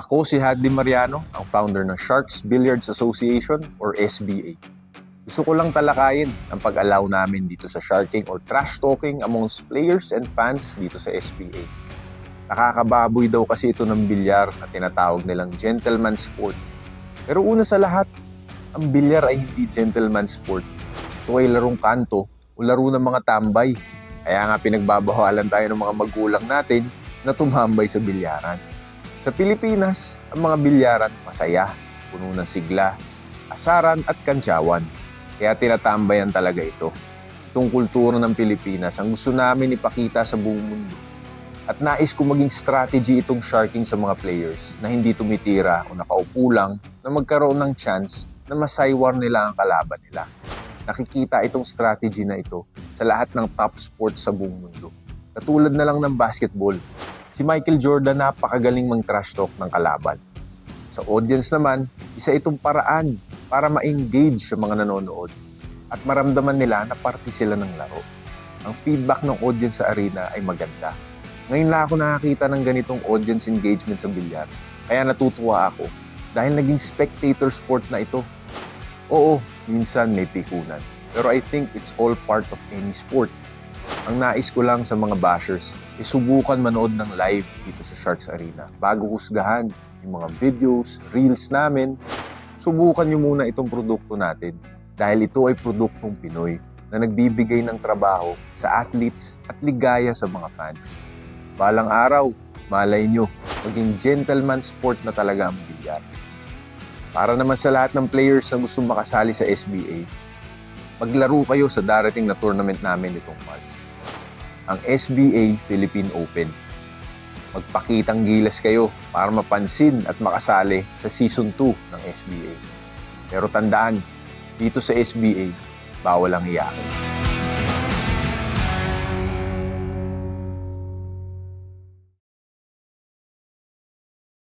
Ako si Hadley Mariano, ang founder ng Sharks Billiards Association or SBA. Gusto ko lang talakayin ang pag-allow namin dito sa sharking or trash talking amongst players and fans dito sa SBA. Nakakababoy daw kasi ito ng bilyar na tinatawag nilang gentleman sport. Pero una sa lahat, ang bilyar ay hindi gentleman sport. Ito ay larong kanto o laro ng mga tambay. Kaya nga pinagbabawalan tayo ng mga magulang natin na tumambay sa bilyaran. Sa Pilipinas, ang mga bilyaran masaya, puno ng sigla, asaran at kantsawan. Kaya tinatambayan talaga ito. Itong kultura ng Pilipinas ang gusto namin ipakita sa buong mundo. At nais ko maging strategy itong sharking sa mga players na hindi tumitira o nakaupo lang na magkaroon ng chance na masaywar nila ang kalaban nila. Nakikita itong strategy na ito sa lahat ng top sports sa buong mundo. Katulad na lang ng basketball. Si Michael Jordan napakagaling mang trash talk ng kalaban. Sa audience naman, isa itong paraan para ma-engage sa mga nanonood at maramdaman nila na parte sila ng laro. Ang feedback ng audience sa arena ay maganda. Ngayon lang ako nakakita ng ganitong audience engagement sa bilyar. Kaya natutuwa ako dahil naging spectator sport na ito. Oo, minsan may pikunan. Pero I think it's all part of any sport. Ang nais ko lang sa mga bashers, is subukan manood ng live dito sa Sharks Arena bago husgahan yung mga videos, reels namin. Subukan nyo muna itong produkto natin dahil ito ay produktong Pinoy na nagbibigay ng trabaho sa athletes at ligaya sa mga fans. Balang araw, malay nyo, maging gentleman sport na talaga ang bilyar. Para naman sa lahat ng players na gustong makasali sa SBA, maglaro kayo sa darating na tournament namin itong March. Ang SBA Philippine Open. Magpakitang gilas kayo para mapansin at makasali sa Season 2 ng SBA. Pero tandaan, dito sa SBA, bawal ang iyakin.